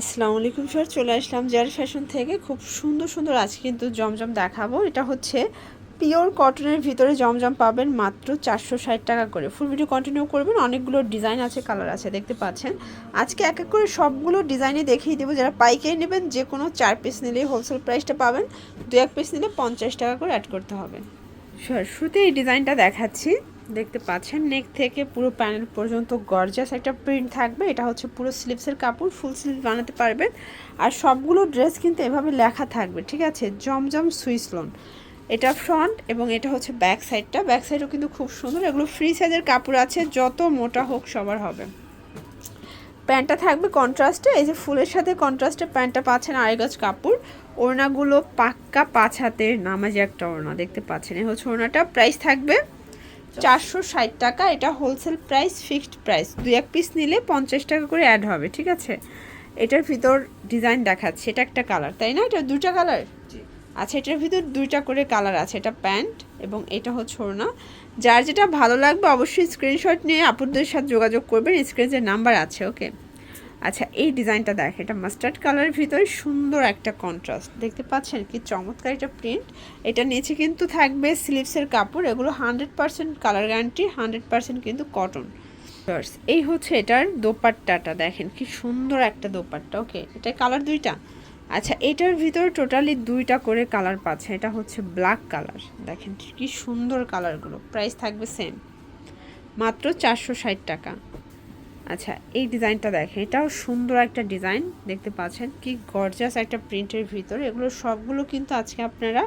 আসসালামু আলাইকুম, স্যার। চলে আসলাম জেয়ার ফ্যাশন থেকে। খুব সুন্দর সুন্দর আজকে কিন্তু জমজম দেখাবো। এটা হচ্ছে পিওর কটনের ভিতরে জমজম পাবেন মাত্র চারশো ষাট টাকা করে। ফুল ভিডিও কন্টিনিউ করবেন। অনেকগুলো ডিজাইন আছে, কালার আছে, দেখতে পাচ্ছেন। আজকে এক এক করে সবগুলো ডিজাইনে দেখিয়ে দেবো। যারা পাইকারি নেবেন, যে কোনো চার পিস নিলেই হোলসেল প্রাইসটা পাবেন। দু এক পিস নিলে পঞ্চাশ টাকা করে অ্যাড করতে হবে। স্যার শুরুতে এই ডিজাইনটা দেখাচ্ছি। দেখতে পাচ্ছেন নেক থেকে পুরো প্যানেল পর্যন্ত গর্জাস একটা প্রিন্ট থাকবে। এটা হচ্ছে পুরো স্লিভসের কাপড় ফুল স্লিভ বানাতে পারবেন। আর সবগুলো ড্রেস কিন্তু এভাবে লেখা থাকবে, ঠিক আছে? জমজম সুইস লোন এটা ফ্রন্ট এবং এটা হচ্ছে ব্যাক সাইডটা ব্যাক সাইডও কিন্তু খুব সুন্দর। এগুলো ফ্রি সাইজের কাপড় আছে, যত মোটা হোক সবার হবে। প্যান্টটা থাকবে কন্ট্রাস্টে এই যে ফুলের সাথে কন্ট্রাস্টে প্যান্টটা পাচ্ছেন আড়াই কাপড়। ওড়নাগুলো পাক্কা পাঁচ হাতের নামাজি একটা ওড়না, দেখতে পাচ্ছেন? এই হচ্ছে ওড়নাটা। প্রাইস থাকবে চারশো ষাট টাকা এটা হোলসেল প্রাইস ফিক্সড প্রাইস দু এক পিস নিলে পঞ্চাশ টাকা করে অ্যাড হবে ঠিক আছে? এটার ভিতর ডিজাইন দেখাচ্ছে এটা একটা কালার তাই না? এটা দুটা কালার আচ্ছা এটার ভিতর দুইটা করে কালার আছে এটা প্যান্ট এবং এটা হচ্ছে ওড়না। যার যেটা ভালো লাগবে অবশ্যই স্ক্রিনশট নিয়ে আপুদের সাথে যোগাযোগ করবেন স্ক্রিনের নাম্বার আছে ওকে আচ্ছা এই ডিজাইনটা দেখ এটা মাস্টার্ড কালারের ভিতরে সুন্দর একটা কন্ট্রাস্ট দেখতে পাচ্ছেন কি চমৎকার এটা প্রিন্ট এটা নিচে কিন্তু থাকবে স্লিভসের কাপড়, এগুলো hundred percent colour guarantee hundred percent কিন্তু কটন এই হচ্ছে এটার দোপাট্টাটা, দেখেন কি সুন্দর একটা দোপাট্টা ওকে এটা কালার দুইটা। আচ্ছা এটার ভিতরে টোটালি দুইটা করে কালার পাচ্ছে এটা হচ্ছে ব্ল্যাক কালার দেখেন কি সুন্দর কালারগুলো প্রাইস থাকবে সেম মাত্র চারশো ষাট টাকা। আচ্ছা এই ডিজাইনটা দেখেন, এটাও সুন্দর একটা ডিজাইন, দেখতে পাচ্ছেন কি গর্জাস একটা প্রিন্টের ভিতর। এগুলো সবগুলো কিন্তু আজকে আপনারা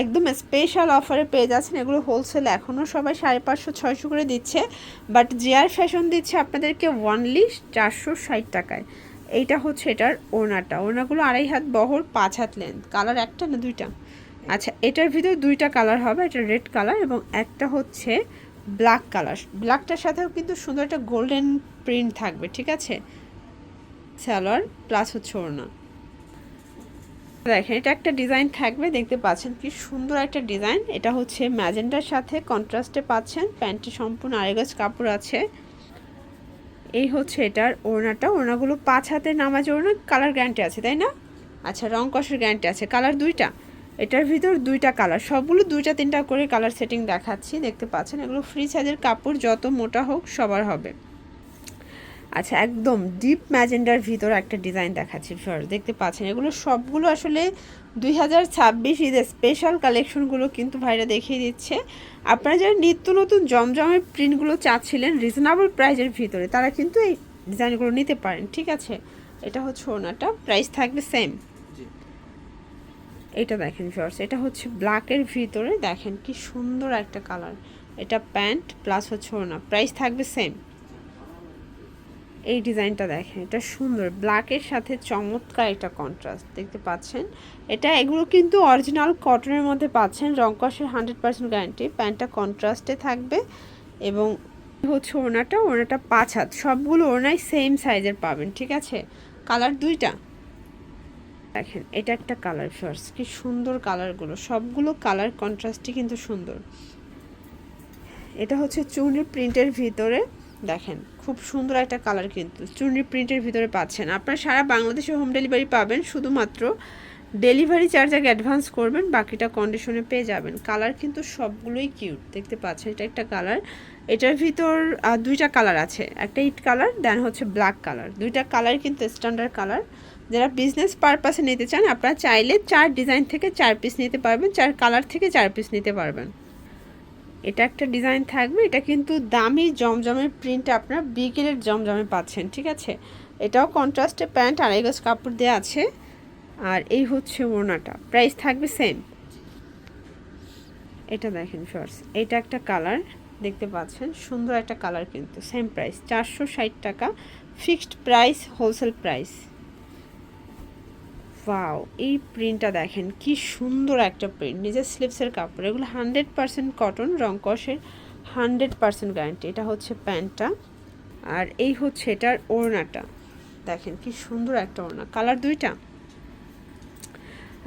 একদম স্পেশাল অফারে পেয়ে যাচ্ছেন। এগুলো হোলসেল এখনও সবাই সাড়ে পাঁচশো, ছয়শো করে দিচ্ছে বাট জিয়ার ফ্যাশন দিচ্ছে আপনাদেরকে ওয়ানলি চারশো ষাট টাকায়। এইটা হচ্ছে এটার ওড়নাটা। ওড়নাগুলো আড়াই হাত বহর, পাঁচ হাত লেন্থ কালার একটা না দুইটা? আচ্ছা এটার ভিতর দুইটা কালার হবে, এটা রেড কালার এবং একটা হচ্ছে ব্ল্যাক কালার ব্ল্যাকটার সাথেও কিন্তু সুন্দর একটা গোল্ডেন প্রিন্ট থাকবে, ঠিক আছে? স্যালোয়ার প্লাস হচ্ছে ওড়না। দেখেন, এটা একটা ডিজাইন থাকবে, দেখতে পাচ্ছেন কি সুন্দর একটা ডিজাইন এটা হচ্ছে ম্যাজেন্ডার সাথে কন্ট্রাস্টে পাচ্ছেন, প্যান্টে সম্পূর্ণ আরেগাছ কাপড় আছে। এই হচ্ছে এটার ওড়নাটা। ওড়নাগুলো পাঁচ হাতে নামাজ ওড়না কালার গ্যারান্টি আছে, তাই না? আচ্ছা রং কষের গ্যারান্টি আছে। কালার দুইটা? এটার ভিতর দুইটা কালার সবগুলো দুইটা তিনটা করে কালার সেটিং দেখাচ্ছি, দেখতে পাচ্ছেন? এগুলো ফ্রি সাইজের কাপড়, যত মোটা হোক সবার হবে। আচ্ছা একদম ডিপ ম্যাজেন্ডার ভিতর একটা ডিজাইন দেখাচ্ছি ফার্স্ট দেখতে পাচ্ছেন? এগুলো সবগুলো আসলে দুই হাজার ছাব্বিশ ঈদের স্পেশাল কালেকশনগুলো কিন্তু ভাইরা দেখিয়ে দিচ্ছে। আপনারা যারা নিত্য নতুন জমজমের প্রিন্টগুলো চাচ্ছিলেন রিজনেবল প্রাইজের ভিতরে, তারা কিন্তু এই ডিজাইনগুলো নিতে পারেন। ঠিক আছে? এটা হচ্ছে ওনাটা প্রাইস থাকবে সেম এটা দেখেন শর্টস এটা হচ্ছে ব্ল্যাকের ভিতরে দেখেন কি সুন্দর একটা কালার এটা প্যান্ট প্লাস হচ্ছে ওনা প্রাইস থাকবে সেম এই ডিজাইনটা দেখেন, এটা সুন্দর ব্ল্যাকের সাথে চমৎকার একটা কন্ট্রাস্ট দেখতে পাচ্ছেন? এটা এগুলো কিন্তু অরিজিনাল কটনের মধ্যে পাচ্ছেন রংকসের হান্ড্রেড পার্সেন্ট গ্যারান্টি প্যান্টটা কন্ট্রাস্টে থাকবে এবং হচ্ছে ওনাটা ওনাটা পাঁচ হাত, সবগুলো ওনাই সেম সাইজের পাবেন, ঠিক আছে? কালার দুইটা। দেখেন, এটা একটা কালার ফার্স্ট কি সুন্দর কালারগুলো সবগুলো কালার কন্ট্রাস্টই কিন্তু সুন্দর। এটা হচ্ছে চুনের প্রিন্টের ভিতরে, দেখেন, খুব সুন্দর একটা কালার কিন্তু। চুনরি প্রিন্টের ভিতরে পাচ্ছেন। আপনারা সারা বাংলাদেশে হোম ডেলিভারি পাবেন, শুধুমাত্র ডেলিভারি চার্জ আগে অ্যাডভান্স করবেন, বাকিটা কন্ডিশনে পেয়ে যাবেন। কালার কিন্তু সবগুলোই কিউট দেখতে পাচ্ছেন, এটা একটা কালার এটার ভিতর দুইটা কালার আছে, একটা ইট কালার দেন হচ্ছে ব্ল্যাক কালার দুইটা কালার কিন্তু স্ট্যান্ডার্ড কালার যারা বিজনেস পারপাসে নিতে চান, আপনারা চাইলে চার ডিজাইন থেকে চার পিস নিতে পারবেন, চার কালার থেকে চার পিস নিতে পারবেন। এটা একটা ডিজাইন থাকবে, এটা কিন্তু দামি জমজমের প্রিন্ট আপনার বিকেলের জমজমে পাচ্ছেন, ঠিক আছে? এটাও কন্ট্রাস্টে প্যান্ট আড়াই গজ কাপড় দেওয়া আছে, আর এই হচ্ছে ওড়নাটা প্রাইস থাকবে সেম এটা দেখেন শর্টস এটা একটা কালার দেখতে পাচ্ছেন, সুন্দর একটা কালার কিন্তু সেম প্রাইস চারশো ষাট টাকা fixed price wholesale price wow এই প্রিন্টটা দেখেন, কি সুন্দর একটা প্রিন্ট নিজের স্লিপসের কাপড়, এগুলো হান্ড্রেড পারসেন্ট কটন রং কষের হান্ড্রেড পারসেন্ট গ্যারান্টি এটা হচ্ছে প্যান্টটা, আর এই হচ্ছে এটার ওড়নাটা। দেখেন, কি সুন্দর একটা ওড়না। কালার দুইটা?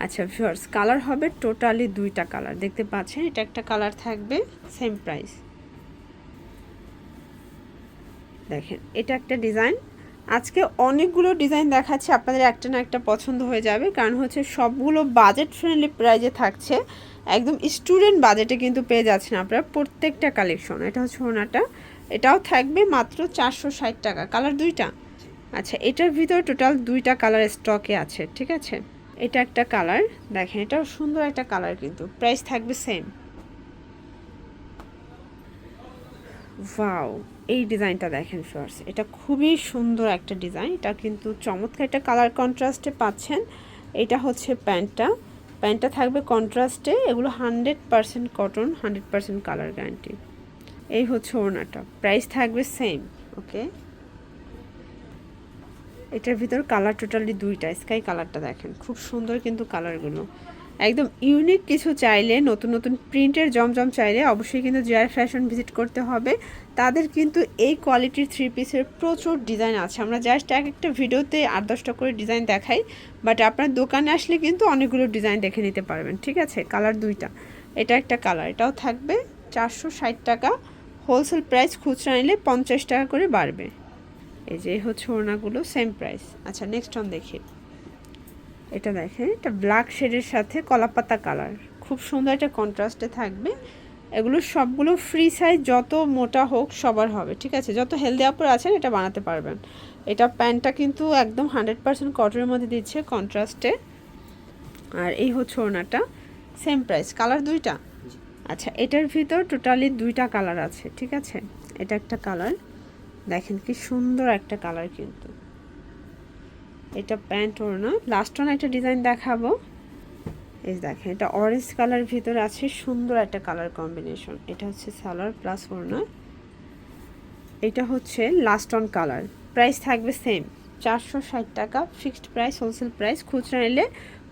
আচ্ছা ভিউয়ার্স কালার হবে টোটালি দুইটা কালার দেখতে পাচ্ছেন, এটা একটা কালার থাকবে সেম প্রাইস দেখেন, এটা একটা ডিজাইন আজকে অনেকগুলো ডিজাইন দেখাচ্ছে, আপনাদের একটা না একটা পছন্দ হয়ে যাবে। কারণ হচ্ছে সবগুলো বাজেট ফ্রেন্ডলি প্রাইজে থাকছে। একদম স্টুডেন্ট বাজেটে কিন্তু পেয়ে যাচ্ছেন আপনারা প্রত্যেকটা কালেকশন এটা হচ্ছে ওনাটা এটাও থাকবে মাত্র চারশো ষাট টাকা। কালার দুইটা? আচ্ছা এটার ভিতরে টোটাল দুইটা কালার স্টকে আছে, ঠিক আছে? এটা একটা কালার দেখেন, এটাও সুন্দর একটা কালার কিন্তু। প্রাইস থাকবে সেম এই ডিজাইনটা দেখেন ফার্স এটা খুবই সুন্দর একটা ডিজাইন, এটা কিন্তু চমৎকার একটা কালার কন্ট্রাস্টে পাচ্ছেন। এটা হচ্ছে প্যান্টটা প্যান্টটা থাকবে কন্ট্রাস্টে এগুলো hundred percent cotton hundred percent colour guarantee এই হচ্ছে ওড়নাটা প্রাইস থাকবে সেম ওকে এটার ভিতর কালার টোটালি দুইটা স্কাই কালারটা দেখেন, খুব সুন্দর কিন্তু কালারগুলো একদম ইউনিক কিছু চাইলে, নতুন নতুন প্রিন্টের জমজম চাইলে অবশ্যই কিন্তু জিআর ফ্যাশন ভিজিট করতে হবে। তাদের কিন্তু এই কোয়ালিটির থ্রি পিসের প্রচুর ডিজাইন আছে। আমরা জাস্ট এক একটা ভিডিওতে আট দশটা করে ডিজাইন দেখাই বাট আপনার দোকানে আসলে কিন্তু অনেকগুলো ডিজাইন দেখে নিতে পারবেন, ঠিক আছে? কালার দুইটা। এটা একটা কালার এটাও থাকবে চারশো ষাট টাকা। হোলসেল প্রাইস খুচরা নিলে পঞ্চাশ টাকা করে বাড়বে। এই যে হচ্ছে ওড়নাগুলো সেম প্রাইস আচ্ছা নেক্সট অন দেখি। এটা দেখেন, এটা ব্ল্যাক শেডের সাথে কলাপাতা কালার খুব সুন্দর একটা কন্ট্রাস্টে থাকবে। এগুলো সবগুলো ফ্রি সাইজ যত মোটা হোক সবার হবে, ঠিক আছে? যত হেলদি আপর আছেন, এটা বানাতে পারবেন। এটা প্যান্টটা কিন্তু একদম হান্ড্রেড পার্সেন্ট কটনের মধ্যে দিচ্ছে কন্ট্রাস্টে আর এই হচ্ছে ওনাটা সেম প্রাইস কালার দুইটা? আচ্ছা এটার ভিতর টোটালি দুইটা কালার আছে, ঠিক আছে? এটা একটা কালার দেখেন কি সুন্দর একটা কালার কিন্তু। এটা প্যান্ট ওড়না। লাস্ট ওনা একটা ডিজাইন দেখাবো। এই দেখেন, এটা অরেঞ্জ কালার ভিতরে আছে, সুন্দর একটা কালার কম্বিনেশন এটা হচ্ছে সালোয়ার প্লাস ওড়না। এটা হচ্ছে লাস্ট অন কালার প্রাইস থাকবে সেম চারশো ষাট টাকা ফিক্সড প্রাইস হোলসেল প্রাইস খুচরা নিলে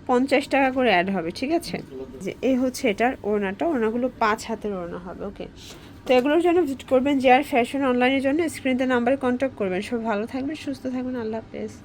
পঞ্চাশ টাকা করে অ্যাড হবে, ঠিক আছে? যে এই হচ্ছে এটার ওড়নাটা। ওড়নাগুলো পাঁচ হাতের ওড়না হবে ওকে তো এগুলোর জন্য ভিজিট করবেন। যে আর ফ্যাশন অনলাইনের জন্য স্ক্রিনতে নাম্বারে কন্ট্যাক্ট করবেন। সব ভালো থাকবেন, সুস্থ থাকবেন। আল্লাহ হাফেজ।